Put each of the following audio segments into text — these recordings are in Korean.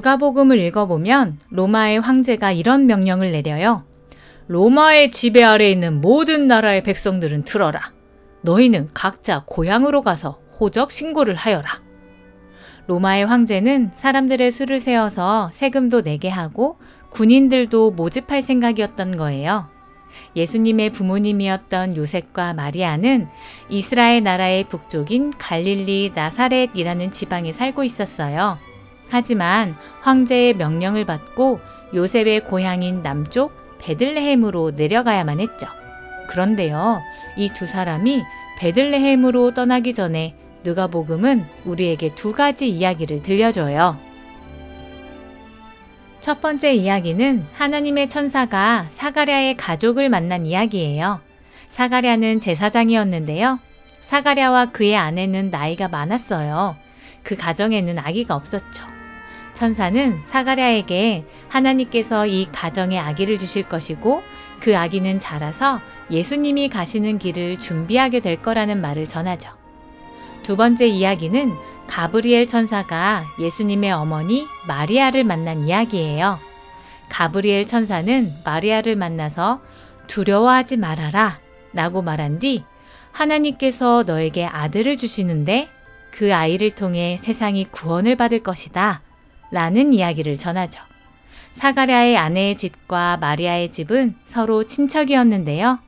누가복음을 읽어보면 로마의 황제가 이런 명령을 내려요. 로마의 지배 아래 있는 모든 나라의 백성들은 들어라. 너희는 각자 고향으로 가서 호적 신고를 하여라. 로마의 황제는 사람들의 수를 세워서 세금도 내게 하고 군인들도 모집할 생각이었던 거예요. 예수님의 부모님이었던 요셉과 마리아는 이스라엘 나라의 북쪽인 갈릴리 나사렛이라는 지방에 살고 있었어요. 하지만 황제의 명령을 받고 요셉의 고향인 남쪽 베들레헴으로 내려가야만 했죠. 그런데요, 이 두 사람이 베들레헴으로 떠나기 전에 누가복음은 우리에게 두 가지 이야기를 들려줘요. 첫 번째 이야기는 하나님의 천사가 사가랴의 가족을 만난 이야기예요. 사가랴는 제사장이었는데요. 사가랴와 그의 아내는 나이가 많았어요. 그 가정에는 아기가 없었죠. 천사는 사가랴에게 하나님께서 이 가정에 아기를 주실 것이고 그 아기는 자라서 예수님이 가시는 길을 준비하게 될 거라는 말을 전하죠. 두 번째 이야기는 가브리엘 천사가 예수님의 어머니 마리아를 만난 이야기예요. 가브리엘 천사는 마리아를 만나서 두려워하지 말아라 라고 말한 뒤 하나님께서 너에게 아들을 주시는데 그 아이를 통해 세상이 구원을 받을 것이다 라는 이야기를 전하죠. 사가랴의 아내의 집과 마리아의 집은 서로 친척이었는데요.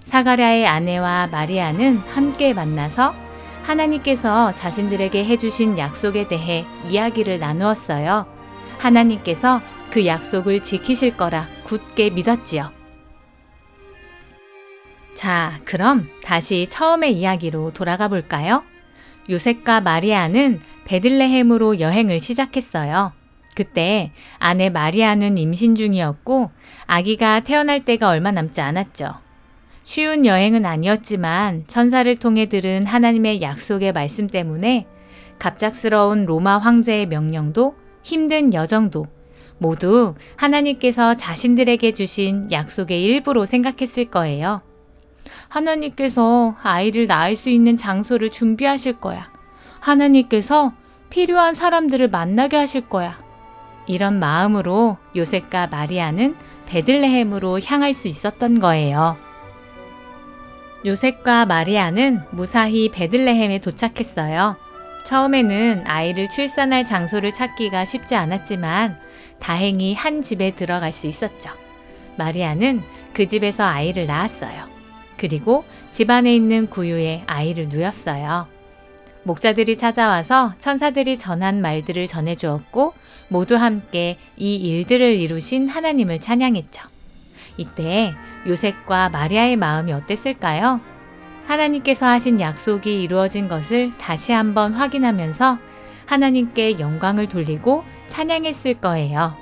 사가랴의 아내와 마리아는 함께 만나서 하나님께서 자신들에게 해주신 약속에 대해 이야기를 나누었어요. 하나님께서 그 약속을 지키실 거라 굳게 믿었지요. 자, 그럼 다시 처음의 이야기로 돌아가 볼까요? 요셉과 마리아는 베들레헴으로 여행을 시작했어요. 그때 아내 마리아는 임신 중이었고 아기가 태어날 때가 얼마 남지 않았죠. 쉬운 여행은 아니었지만 천사를 통해 들은 하나님의 약속의 말씀 때문에 갑작스러운 로마 황제의 명령도 힘든 여정도 모두 하나님께서 자신들에게 주신 약속의 일부로 생각했을 거예요. 하나님께서 아이를 낳을 수 있는 장소를 준비하실 거야. 하나님께서 필요한 사람들을 만나게 하실 거야. 이런 마음으로 요셉과 마리아는 베들레헴으로 향할 수 있었던 거예요. 요셉과 마리아는 무사히 베들레헴에 도착했어요. 처음에는 아이를 출산할 장소를 찾기가 쉽지 않았지만 다행히 한 집에 들어갈 수 있었죠. 마리아는 그 집에서 아이를 낳았어요. 그리고 집 안에 있는 구유에 아이를 누였어요. 목자들이 찾아와서 천사들이 전한 말들을 전해주었고 모두 함께 이 일들을 이루신 하나님을 찬양했죠. 이때 요셉과 마리아의 마음이 어땠을까요? 하나님께서 하신 약속이 이루어진 것을 다시 한번 확인하면서 하나님께 영광을 돌리고 찬양했을 거예요.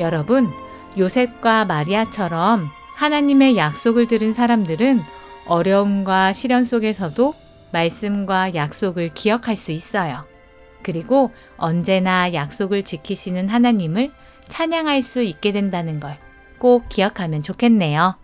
여러분, 요셉과 마리아처럼 하나님의 약속을 들은 사람들은 어려움과 시련 속에서도 말씀과 약속을 기억할 수 있어요. 그리고 언제나 약속을 지키시는 하나님을 찬양할 수 있게 된다는 걸 꼭 기억하면 좋겠네요.